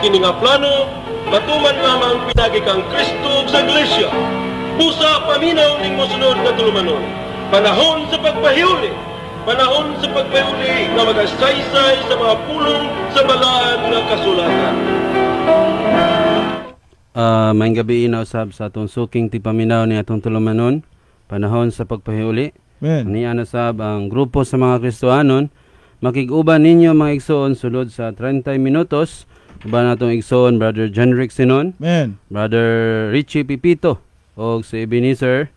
kini nga plano, matuman lamang pinagi kang Kristo sa Iglesia. Pusa paminaw ning mosunod nga tulumanon. Panahon sa pagpahiuli. Panahon sa pagpahiuli nga magasaysay sa mga pulong sa balaan nga kasulatan. Ah, maayong gabi inausab sa atong suking tipaminaw ni atong tulumanon. Panahon sa pagpahiuli. Amen. Ni anasab ang grupo sa mga Kristohanon makig-uban ninyo mga igsoon sulod sa 30 minutos. Uban natong igsoon Brother Jenrick Sinon, Amen. Brother Richie Pipito o si Ebenezer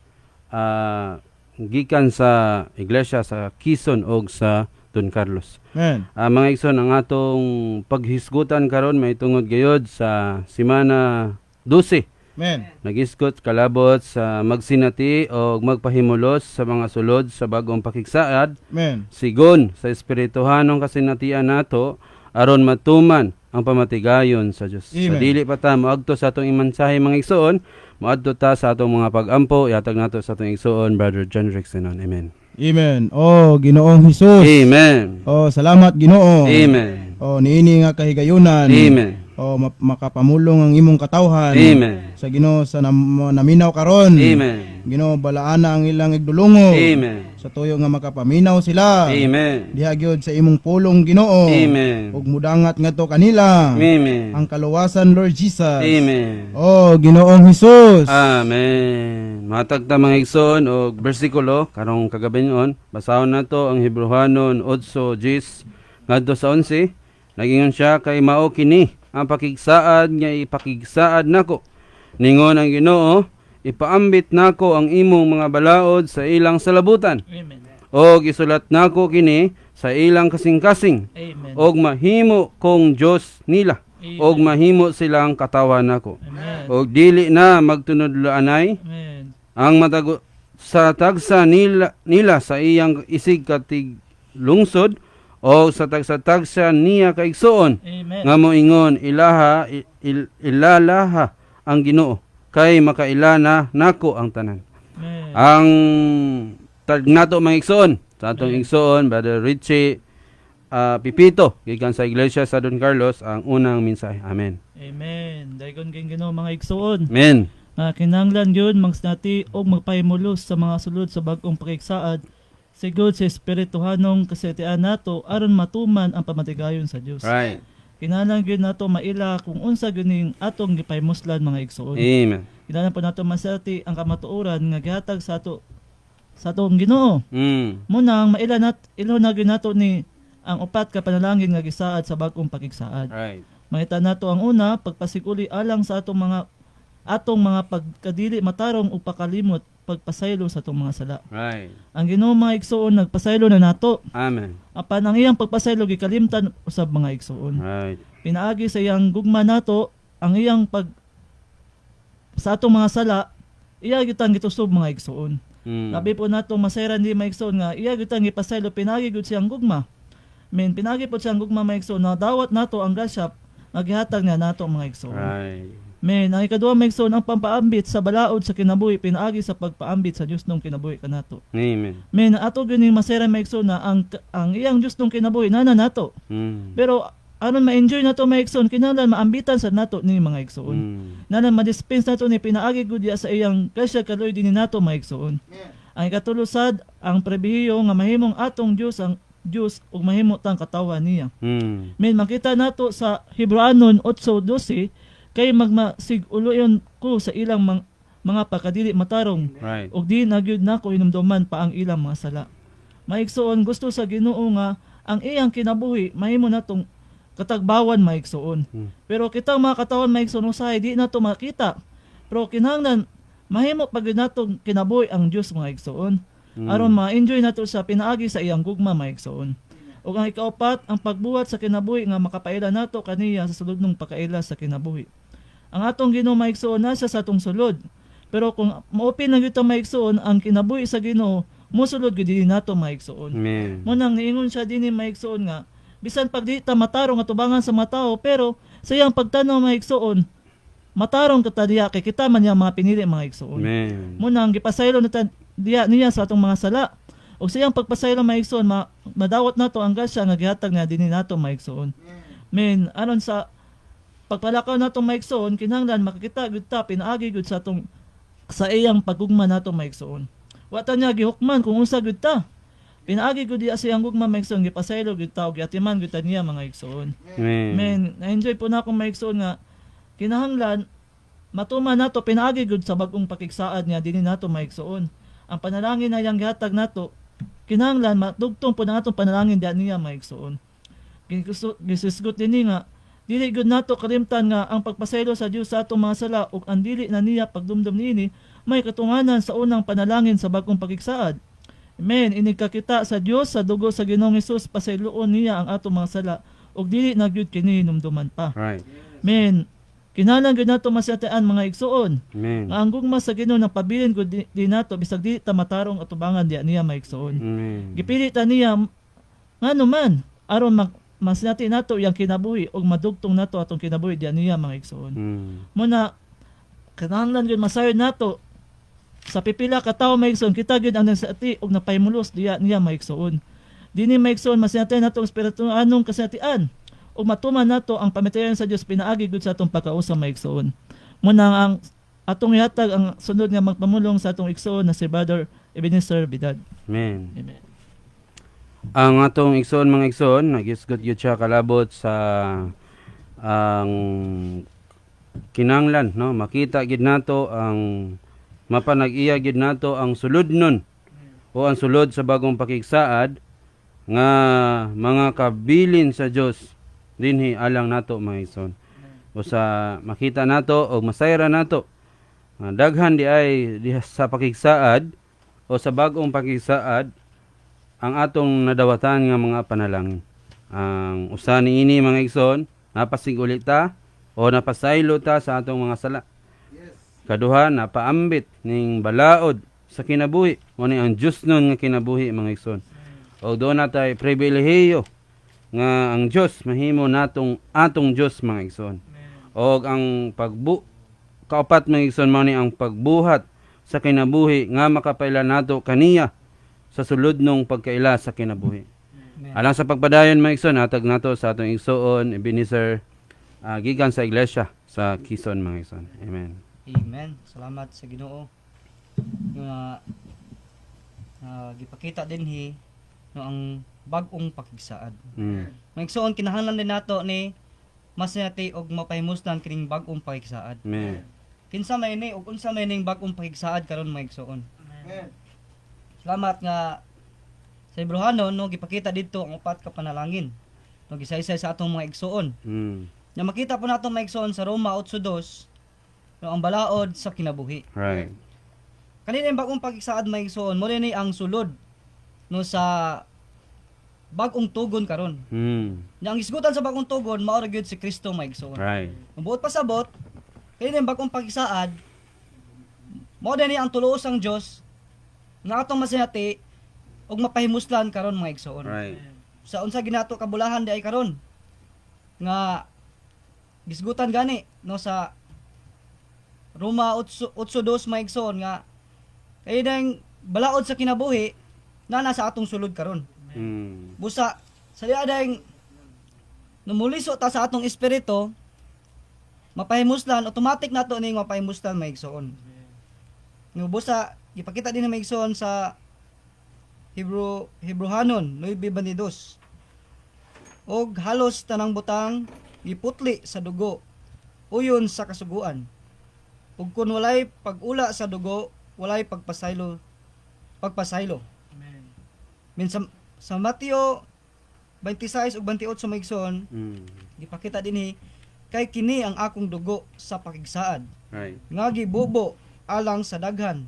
ah, gikan sa iglesia sa Quezon o sa Don Carlos. Amen. Ah, mga igsoon, ang atong paghisgutan karon may tungod gayod sa simana 12. Amen. Nagisgot kalabot sa magsinati o magpahimulos sa mga sulod sa bagong pakigsaad Amen. sigon sa espirituhanong kasinatian nato aron matuman ang pamatigayon sa Dios. Sa dili pa ta moadto sa atong imensahe mga igsoon, moadto ta sa atong mga pag-ampo, ihatag nato sa atong igsoon Brother John Rickson. Amen. Amen. Oh, Ginoong Hesus. Amen. Oh, salamat Ginoo. Amen. Oh, niini nga kahigayunan. Amen. Oh, ma- makapamulong ang imong katawhan. Amen. Sa Ginoo sa nam- naminaw karon. Amen. Ginoo balaana ang ilang igdulungo. Amen. Sa tuyo nga makapaminaw sila. Amen. Diha gyud sa imong pulong Ginoo. Amen. Ug mudangat ngadto kanila. Amen. Ang kaluwasan Lord Jesus. Amen. Oh, Ginoong Hesus. Amen. Matag ta mga igsoon og bersikulo karong kagabi noon. Basahon nato ang Hebrewanon 8:10 ngadto sa 11. Nagingon siya kay mao kini ang pakigsaad nga ipakigsaad nako. Ningon ang Ginoo, ipaambit nako ang imong mga balaod sa ilang salabutan. Amen. Og isulat nako kini sa ilang kasing-kasing. Amen. Og mahimo kong Dios nila. Og mahimo silang katawan nako. Amen. Og dili na magtunod-anay Amen. ang matago sa tagsa nila, nila sa iyang isig katig lungsod o sa tagsa-tagsa niya kaigsoon Amen. nga moingon ilaha il, il- ilalaha ang Ginoo kay makailana nako ang tanan Amen. ang tag nato mga igsoon sa atong igsoon brother Richie ah, Pipito gikan sa iglesia sa Don Carlos ang unang mensahe amen Amen. Dayon kay Ginoo mga igsoon. amen Nga kinahanglan yun magsnati og magpahimulos sa mga sulod sa bagong pakigsaad sigod sa espirituhanong kasetian nato aron matuman ang pamatigayon sa Dios. right Kinahanglan gyud nato maila kung unsa gyud ning atong gipahimuslan mga igsoon. amen Kinahanglan po nato masati ang kamatuoran nga gihatag sa ato sa atong Ginoo. mm. Munang maila nat ilo na gyud nato ni ang upat ka panalangin nga gisaad sa bagong pakigsaad. right Mangita nato ang una, pagpasiguli alang sa atong mga atong mga pagkadili matarong ug pakalimot pagpasaylo sa atong mga sala. right Ang Ginoo mga igsoon nagpasaylo na nato. amen Apan ang iyang pagpasaylo gikalimtan usab mga igsoon. right Pinaagi sa iyang gugma nato ang iyang pag sa atong mga sala iya gitang gitusob mga igsoon. mm. Labi po nato masayran di maigsoon nga iya gitang gipasaylo pinagi gud siyang gugma. Men pinagi po siyang gugma maigsoon na dawat nato ang grasya nga gihatag na nato ang mga igsoon. right Men ang ikaduha maigsoon ang pampaambit sa balaod sa kinabuhi pinaagi sa pagpaambit sa Dios nung kinabuhi kanato. amen Men ato gyud ning masayran maigsoon na ang ang iyang Dios nung kinabuhi nana nato. mm. Pero aron ma-enjoy nato maigsoon kinahanglan maambitan sa nato ni mga igsoon. mm. Nana ma-dispense nato ni pinaagi gud sa iyang kasya kaloy din nato maigsoon. Ang ikatulusad ang prebihiyo nga mahimong atong Dios ang Dios ug mahimo tang katawan niya. mm. Men makita nato sa Hebrewanon 8:12 kay magmasig uloyon ko sa ilang mang- mga pagkadili matarong right ug di na gyud nako hinumduman pa ang ilang mga sala. Maigsoon gusto sa Ginoo nga ang iyang kinabuhi mahimo natong katagbawan maigsoon. Hmm. Pero kitang mga katawan maigsoon usahay di nato makita. Pero kinahanglan mahimo pag natong kinabuhi ang Dios mga igsoon. Mm. aron ma-enjoy nato sa pinaagi sa iyang gugma maigsoon. Ug ang ikaupat ang pagbuhat sa kinabuhi nga makapaila nato kaniya sa sulod ng pakaila sa kinabuhi. Ang atong Ginoo maigsoon nasa sa atong sulod. Pero kung maupin na gyud ta maigsoon ang kinabuhi sa Ginoo, mosulod gyud din nato maigsoon. amen Mo nang niingon siya dinhi maigsoon nga bisan pag di ta matarong at tubangan sa mga tao pero sa iyang pagtanaw maigsoon matarong kita diya kay kita man niya mga pinili mga igsoon. amen Mo nang gipasaylo na diya niya sa atong mga sala O siyang pagpasaylo maigsoon, ma, madawat nato ang gasya nga gihatag nga dinhi nato maigsoon. Men aron sa pagpalakaw nato maigsoon, kinahanglan makakita gud ta pinaagi gud sa atong sa iyang pagugma nato maigsoon. Wa ta niya gihukman kung unsa gud ta. Pinaagi gud diya sa iyang gugma maigsoon gipasaylo gud ta og giatiman gud ta niya mga igsoon. Amen. Men, na-enjoy po na akong maigsoon nga kinahanglan matuman nato pinaagi gud sa bagong pakigsaad niya dinhi nato maigsoon. Ang panalangin na yang gihatag nato kinahanglan matugtong po na atong panalangin diha niya maigsoon. Gisusgot dinhi nga dili gud nato kalimtan nga ang pagpasaylo sa Dios sa atong mga sala ug ang dili na niya pagdumdum niini may katunganan sa unang panalangin sa bagong pakigsaad. Amen. Inikakita sa Dios sa dugo sa Ginoong Hesus pasayloon niya ang atong mga sala ug dili na gyud kini numduman pa. Right. Men, kinahanglan gyud nato masyataan mga igsuon. Amen. Nga ang gugma sa Ginoo nang pabilin gud di, di nato bisag di ta matarong atubangan diya niya mga igsuon. Amen. Gipili ta niya ngano man aron mag masyati nato yang kinabuhi ug madugtong nato atong kinabuhi diya niya mga igsuon. Mm. Muna kinahanglan gyud masayod nato sa pipila ka tawo maigsoon kita gyud ang nagsati ug napaymulos diya niya maigsoon. Dini maigsoon masinatay nato ang espiritu anong kasatian ug matuman nato ang pamitayon sa Dios pinaagi gud sa atong pagkausa maigsoon. Muna ang atong ihatag ang sunod nga magpamulong sa atong igsoon na si Brother Ebenezer Bidad. Amen. Amen. Ang atong igsoon mga igsoon, nagisgot yun siya kalabot sa ang kinanglan, no? Makita gid nato ang mapanag-iya gid nato ang sulod nun o ang sulod sa bagong pakigsaad nga mga kabilin sa Dios dinhi alang nato mga igsoon. O sa makita nato o masayra nato nga daghan di ay di sa pakigsaad o sa bagong pakigsaad ang atong nadawatan nga mga panalangin. Ang usa niini mga igsoon, napasigulit ta o napasaylo ta sa atong mga sala. Kaduha napaambit ning balaod sa kinabuhi. Mo ni ang Dios nun nga kinabuhi mga igsoon. O doon natay pribilehiyo nga ang Dios mahimo natong atong Dios mga igsoon. O ang pagbu kaupat mga igsoon mo ni ang pagbuhat sa kinabuhi nga makapaila nato kaniya sa sulod nung pagkaila sa kinabuhi. Alang sa pagpadayon mga igsoon, hatag nato sa atong igsoon, Ebenezer, ah, gikan sa iglesia sa Quezon mga igsoon. Amen. Amen. Salamat sa Ginoo. Nga uh, gipakita din hi no ang bag-ong pakigsaad. Mm. Maigsoon kinahanglan din nato ni mas nati og mapahimusdan kining bag-ong pakigsaad. Amen. Kinsa may ni ug unsa may ning bag-ong pakigsaad karon maigsoon. Salamat nga sa Ibrohano no gipakita didto ang upat ka panalangin. No gisaysay sa atong mga igsoon. Mm. Nga makita po nato maigsoon sa Roma 8:2 no ang balaod sa kinabuhi. Right. Kanina yung bagong pagigsaad may igsoon, mo ni ang sulod no sa bagong tugon karon. Mm. Nya ang isgutan sa bagong tugon mao ra gyud si Kristo may igsoon. Right. Buot pasabot, kanina yung bagong pagigsaad mo ni ang tuloos ang Dios nga atong masinati og mapahimuslan karon mga igsoon. Right. Sa unsa ginato kabulahan di ay karon nga gisgutan gani no sa Roma 8:2 mga igsoon nga kay dang balaod sa kinabuhi na nasa atong sulod karon. Mm. Busa sa diya dahil numuliso ta sa atong espiritu mapahimuslan automatic nato ning mapahimuslan may igsoon. No busa gipakita din na may igsoon sa Hebrew Hebrehanon 9:22. Og halos tanang butang giputli sa dugo uyon sa kasuguan. Ug kun walay pag-ula sa dugo, walay pagpasaylo pagpasaylo. Min sa, sa Mateo 26 ug 28 maigsoon, Mm. gipakita dinhi kay kini ang akong dugo sa pakigsaad Right. nga gibubo alang sa daghan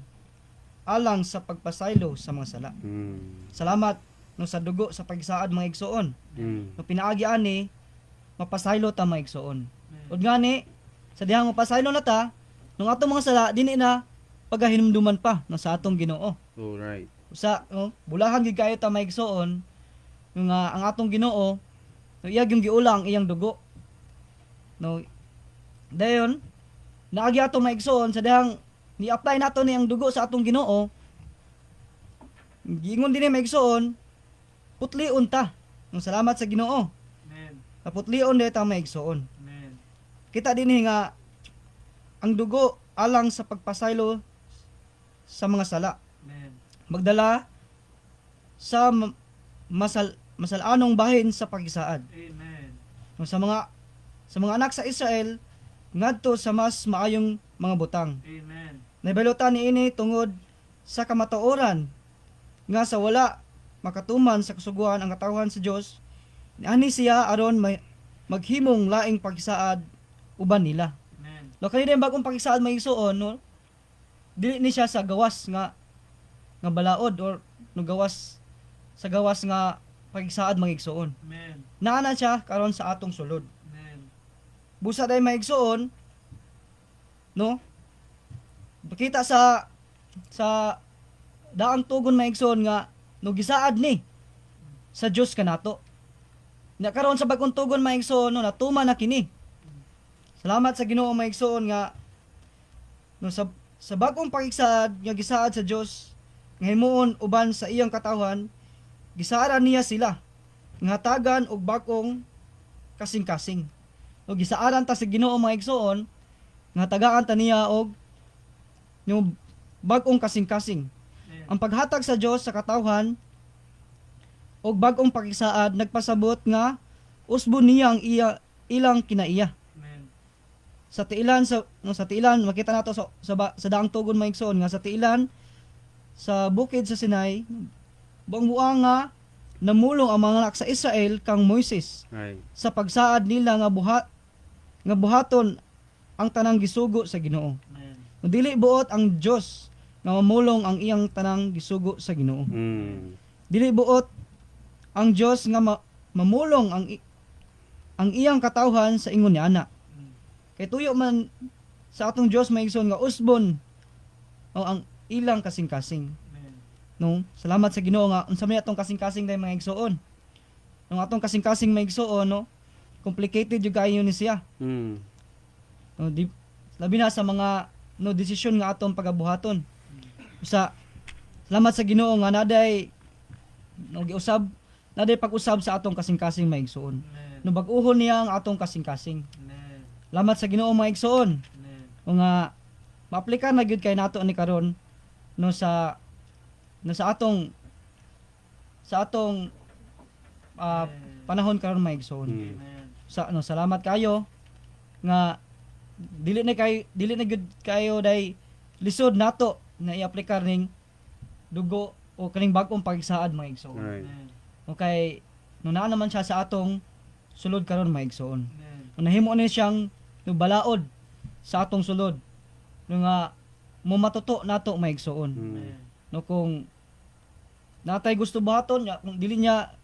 alang sa pagpasaylo sa mga sala. Mm. Salamat no sa dugo sa pagsaad mga igsoon. Mm. No pinaagi ani mapasaylo ta mga igsoon. Ug gani sa dihang mapasaylo na ta, nung atong mga sala dinhi na pagahinumduman pa no sa atong Ginoo. Oh, right. Sa no, bulahan gid kayo ta mga igsoon nga ang atong Ginoo no iyag yung giula ang iyang dugo. No dayon naagi atong mga igsoon sa dihang ni-apply nato ni ang dugo sa atong Ginoo giingon din may igsoon, putlion ta. Ang salamat sa Ginoo. Amen. Kaputlion dito ang may igsoon. Amen. Kita din nga ang dugo alang sa pagpasaylo sa mga sala. Amen. Magdala sa ma- masal masalanong bahin sa pagisaad. Amen. Sa mga sa mga anak sa Israel ngadto sa mas maayong mga butang. Amen. Nabalutan ni ini tungod sa kamatuoran nga sa wala makatuman sa kasuguan ang katawhan sa Dios. Ani siya aron may maghimong laing pagisaad uban nila. Amen. Lo kani din bagong pagisaad may isuon no. Dili ni siya sa gawas nga nga balaod or no gawas sa gawas nga pagisaad magigsuon. Amen. Naana siya karon sa atong sulod. Amen. Busa day maigsuon no. Pakita sa sa daang tugon maigsuon nga no gisaad ni sa Dios kanato. Nya karon sa bagong tugon maigsuon no natuma na kini. Salamat sa Ginoo maigsuon nga no sa sa bagong pakigsad nga gisaad sa Dios nga himuon uban sa iyang katawhan gisaaran niya sila nga tagan og bagong kasing-kasing. O gisaaran ta sa Ginoo mga nga tagaan ta niya og yung bagong kasing-kasing. Ang paghatag sa Dios sa katawhan og bagong pakisaad nagpasabot nga usbon niya ang iya ilang kinaiya. Amen. Sa tiilan sa no, sa tiilan makita nato sa sa, ba- sa daang tugon mga igsoon nga sa tiilan sa bukid sa Sinai buang buang nga namulong ang mga anak sa Israel kang Moises Right. sa pagsaad nila nga buhat nga buhaton ang tanang gisugo sa Ginoo. Kung dili buot ang Dios nga mamulong ang iyang tanang gisugo sa Ginoo. Mm. Dili buot ang Dios nga ma- mamulong ang i- ang iyang katawhan sa ingon ni ana. Kay tuyo man sa atong Dios maigsoon nga usbon o ang ilang kasing-kasing. No, salamat sa Ginoo nga unsa may atong kasing-kasing dai mga igsoon. Nung atong kasing-kasing igsoon no, complicated jud kayo ni siya. Mm. No, di, labi na sa mga no desisyon nga atong pagabuhaton. Sa salamat sa Ginoo nga naday no giusab naday pag-usab sa atong kasing-kasing maigsoon. Amen. No bag-uhon niya ang atong kasing-kasing. Amen. Salamat sa Ginoo. O nga maaplikan na gyud kay nato ni karon no sa no sa atong sa atong ah, panahon karon maigsoon. Mm. Amen. Sa ano salamat kayo nga dili na kay dili na gyud kayo day lisod nato na i-aplikar ning dugo o kaning bag-ong pagsaad mga igsoon. Right. Okay, no naa naman siya sa atong sulod karon mga igsoon. Amen. No nahimo ni siyang no balaod sa atong sulod. No nga mo matuto nato mga igsoon. Mm. Amen. No kung natay gusto buhaton ya kung dili niya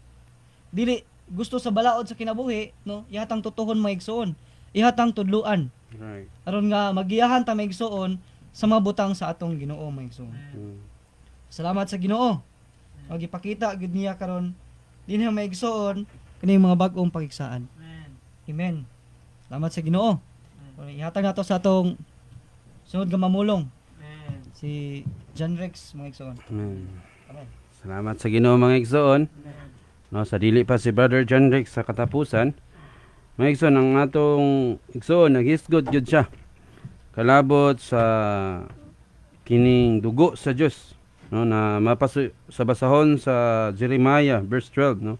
dili gusto sa balaod sa kinabuhi no ihatang tutuhon mga igsoon ihatang tudluan Right. aron nga magiyahan ta mga igsoon sa mga butang sa atong Ginoo mga igsoon Mm. salamat sa Ginoo og ipakita gid niya karon dinhi mga igsoon kini mga bag-ong pagiksaan Amen. amen salamat sa Ginoo ihatag nato sa atong sunod nga mamulong Amen. si John Rex mga igsoon Amen. amen Salamat sa Ginoo mga igsoon. Amen. No, sa dili pa si Brother John Rick sa katapusan. Mga igsoon ang atong igsoon naghisgot gyud siya. Kalabot sa kining dugo sa Dios no na mapasu sa basahon sa Jeremiah verse 12 no.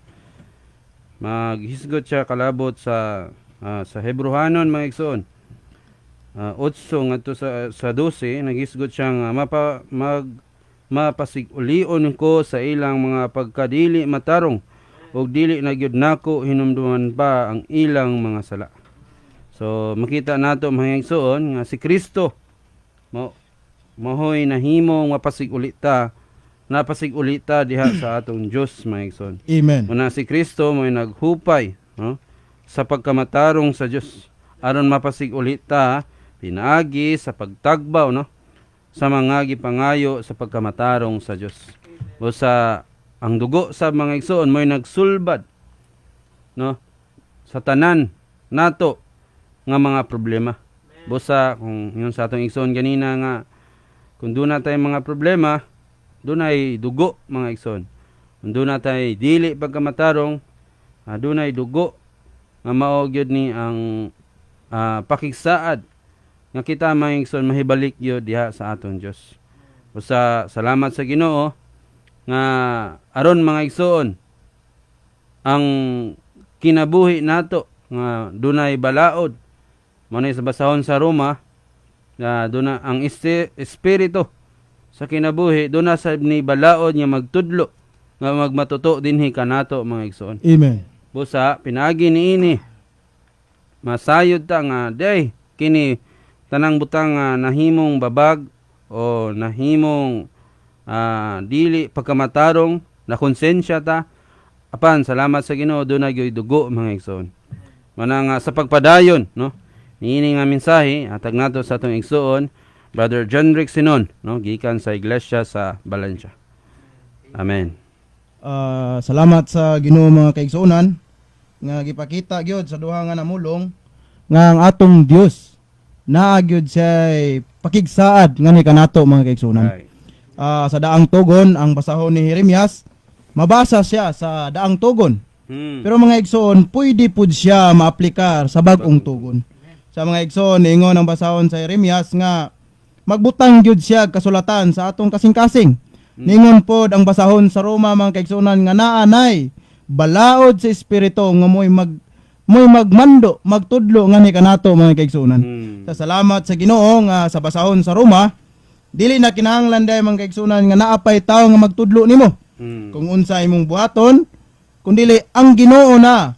Maghisgot siya kalabot sa ah, sa Hebrehanon mga igsoon. Uh, 8 ngadto sa sa 12 naghisgot siya nga mapa mag mapasigulion ko sa ilang mga pagkadili matarong ug dili na gyud nako hinumduman pa ang ilang mga sala. So makita nato mga igsoon nga si Kristo mo mahoy nahimong mapasigulita napasigulita diha sa atong Dios mga igsoon. Amen. Una si Kristo mo'y naghupay no, sa pagkamatarong sa Dios aron mapasigulita pinaagi sa pagtagbaw no sa mga gipangayo sa pagkamatarong sa Dios. O sa ang dugo sa mga igsoon mo'y nagsulbad no sa tanan nato nga mga problema. Busa kung yun sa atong igsoon ganina nga kung doon na tayong mga problema dunay dugo mga igsoon. Doon natay dili pagkamatarong, ah, dunay dugo nga mao gyud ni ang ah, pakigsaad nga kita mga igsoon mahibalik gyud diha sa aton Dios. Usa salamat sa Ginoo nga aron mga igsoon ang kinabuhi nato nga dunay balaod. Mo sa basahon sa Roma na duna ang espiritu sa kinabuhi duna sa ni balaod nga magtudlo nga magmatuto dinhi kanato mga igsoon. Amen. busa pinagi niini masayod ta nga day kini tanang butang nga nahimong babag o nahimong ah, dili pagkamatarong na konsensya ta. Apan salamat sa Ginoo do na gyoy dugo mga igsoon. Mana nga sa pagpadayon no? Niini nga mensahe atag nato sa atong igsoon brother John Rick Sinon no? Gikan sa iglesia sa Valencia. Amen. Ah, salamat sa Ginoo mga kaigsuonan nga gipakita gyud sa duha nga namulong nga ang atong Dios naa gyud siya pakigsaad nga ni kanato mga kaigsuonan. Right. Ah, sa daang tugon ang basahon ni Jeremias mabasa siya sa daang tugon. Hmm. Pero mga igsoon, pwede pud siya maaplikar sa bagong tugon. Sa mga igsoon, ingon ang basahon sa Jeremias nga magbutang gyud siya kasulatan sa atong kasing-kasing. Ningon pod ang basahon sa Roma mga kaigsuonan nga naanay balaod sa espiritu nga mo'y mag mo'y magmando, magtudlo nga ni kanato mga kaigsuonan. Hmm. Sa salamat sa Ginoo nga sa basahon sa Roma, dili na kinahanglan day mga kaigsuonan nga naapay tawo nga magtudlo nimo Hmm. kung unsa imong buhaton kundili ang Ginoo na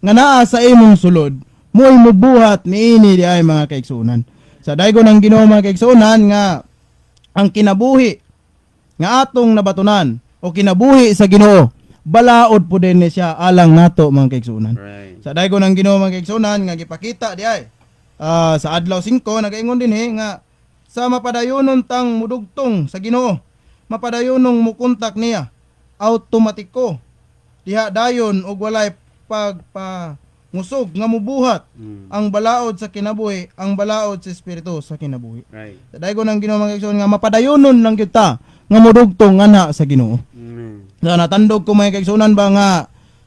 nga naa sa imong sulod mo'y mubuhat niini di ay mga kaigsunan sa daygon ng Ginoo mga kaigsunan nga ang kinabuhi nga atong nabatunan o kinabuhi sa Ginoo balaod po din ni siya alang nato mga kaigsunan Right. sa daygon ng Ginoo mga kaigsunan nga gipakita di ay ah, sa adlaw 5 nagaingon din eh nga sa mapadayonon tang mudugtong sa Ginoo mapadayonong mukontak niya automatiko diha dayon og walay pagpa musog nga mubuhat Hmm. ang balaod sa kinabuhi ang balaod sa espiritu sa kinabuhi Right. sa daygon ng Ginoo mga nga mapadayonon lang gyud ta nga mudugtong ana sa Ginoo Amen. sa natandog ko mga kaigsunan ba nga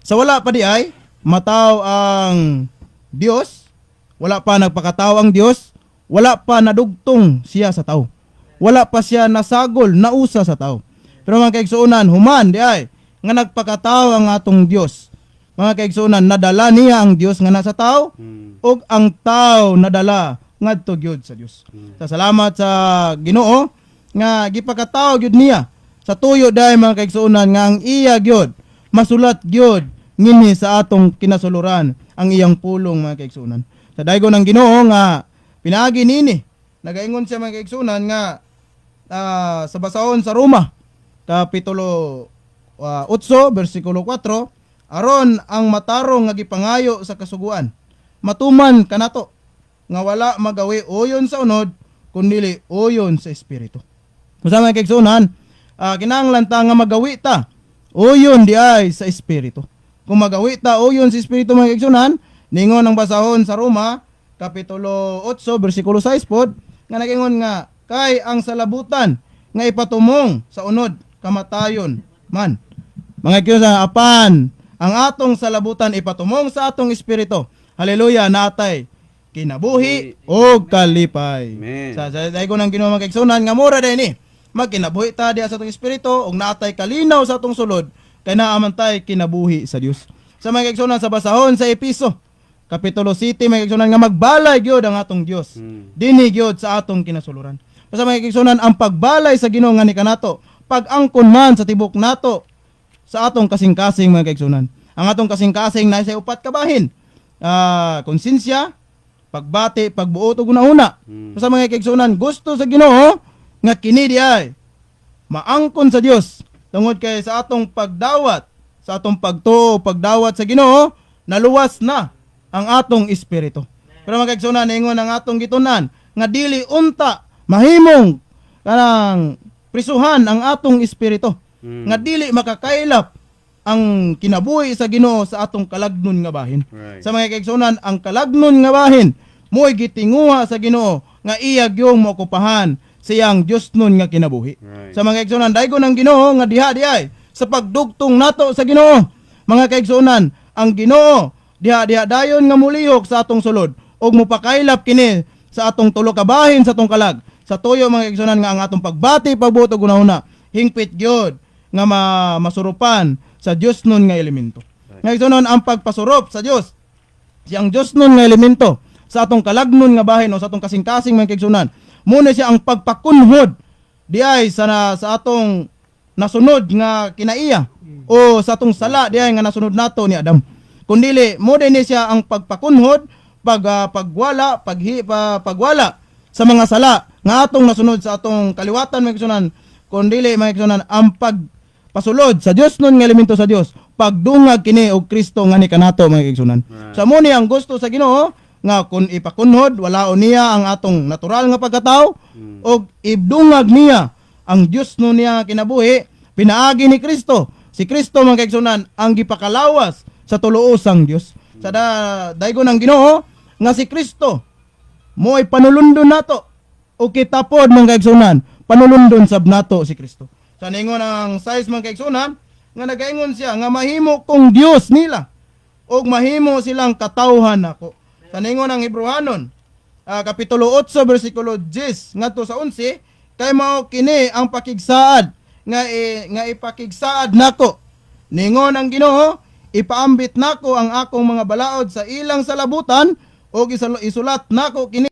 sa wala pa di ay mataw ang Dios wala pa nagpakatao ang Dios wala pa nadugtong siya sa tao wala pa siya nasagol nausa sa tao pero mga kaigsunan human di ay nga nagpakatao ang atong Dios mga kaigsunan nadala niya ang Dios nga nasa tao Hmm. ug ang tao nadala ngadto gyud sa Dios. Sa salamat sa Ginoo nga gipakatao gyud niya sa tuyo dai mga kaigsuonan nga ang iya gyud masulat gyud nginhi sa atong kinasuluran ang iyang pulong mga kaigsuonan. Sa daygon ng Ginoo nga pinaagi nini. Nagaingon siya mga kaigsuonan nga ah, sa basahon sa Roma. Kapitulo ah, 8 bersikulo 4 aron ang matarong nga gipangayo sa kasuguan. Matuman kanato nga wala magawi uyon sa unod kundi uyon sa espiritu. Kasama kay sunan uh, kinahanglan ta nga magawi ta uyon di ay sa espiritu. Kung magawi ta uyon sa espiritu mga kaigsunan ningon ang basahon sa Roma kapitulo 8 bersikulo 6 pod nga nagingon nga kay ang salabutan nga ipatumong sa unod kamatayon man mga kiyusa, apan, ang atong salabutan ipatumong sa atong espiritu. Haleluya, natay kinabuhi o kalipay. Amen. Sa sa dahil ko nang ginawa magkaigsunan nga mura din ni. Magkinabuhi ta diha sa atong espiritu ug natay kalinaw sa atong sulod kay naaman tay kinabuhi sa Dios. Sa mga sa basahon sa Episo kapitulo 7 mga kaigsunan nga magbalay gyud ang atong Dios. Hmm. Dini gyud sa atong kinasuluran. Sa mga kaigsunan ang pagbalay sa Ginoo nga ni kanato pag-angkon man sa tibok nato sa atong kasing-kasing mga kaigsunan. Ang atong kasing-kasing na sa upat kabahin. Ah, konsensya, pagbati, pagbuot ug una-una. Hmm. Sa mga kaigsunan, gusto sa Ginoo nga kini di ay maangkon sa Dios tungod kay sa atong pagdawat, sa atong pagtuo, pagdawat sa Ginoo, naluwas na ang atong espiritu. Pero mga kaigsunan, ingon ang atong gitunan nga dili unta mahimong kanang prisuhan ang atong espiritu Hmm. nga dili makakailap ang kinabuhi sa Ginoo sa atong kalagnon nga bahin. Right. Sa mga kaigsunan, ang kalagnon nga bahin mo'y gitinguha sa Ginoo nga iya gyung mokupahan siyang Dios nun nga kinabuhi. Right. Sa mga kaigsunan, daygo ng Ginoo nga diha diay sa pagdugtong nato sa Ginoo. Mga kaigsunan, ang Ginoo diha diha dayon nga mulihok sa atong sulod ug mupakaylap kini sa atong tulo ka bahin sa atong kalag. Sa tuyo mga kaigsunan nga ang atong pagbati pagbuto una hingpit gyud nga ma masurupan sa Dios nun nga elemento. Nga kaigsunan ang pagpasurup sa Dios siyang Diyos nun nga elemento sa atong kalagnon nga bahin o sa atong kasing-kasing mga kaigsunan. Muna siya ang pagpakunhod diay sa na, sa atong nasunod nga kinaiya o sa atong sala diay nga nasunod nato ni Adam. Kundili mo din siya ang pagpakunhod, pag ah, pagwala, paghi, pa, pagwala sa mga sala nga atong nasunod sa atong kaliwatan mga kaigsunan. Kundili mga kaigsunan ang pagpasulod sa Dios nun nga elemento sa Dios pagdungag kini og Kristo nga ni kanato mga kaigsunan. Sa mo ni ang gusto sa Ginoo nga kun ipakunhod wala niya ang atong natural nga pagkatao og ibdungag niya ang Dios nun niya kinabuhi pinaagi ni Kristo. Si Kristo mga kaigsunan ang gipakalawas sa tuloosang Dios. Sa da, daygo ng Ginoo nga si Kristo mo ay panulundon nato o kitapod mga kaigsunan panulundon sab nato si Kristo. Sa ningon ang size mga kaigsunan nga nagaingon siya nga mahimo kong Dios nila og mahimo silang katawhan nako. Sa ningon ang Hebrewanon ah, kapitulo 8 bersikulo 10 ngadto sa 11 kay mao kini ang pakigsaad nga i, nga ipakigsaad nako. Ningon ang Ginoo ipaambit nako ang akong mga balaod sa ilang salabutan o isulat nako kini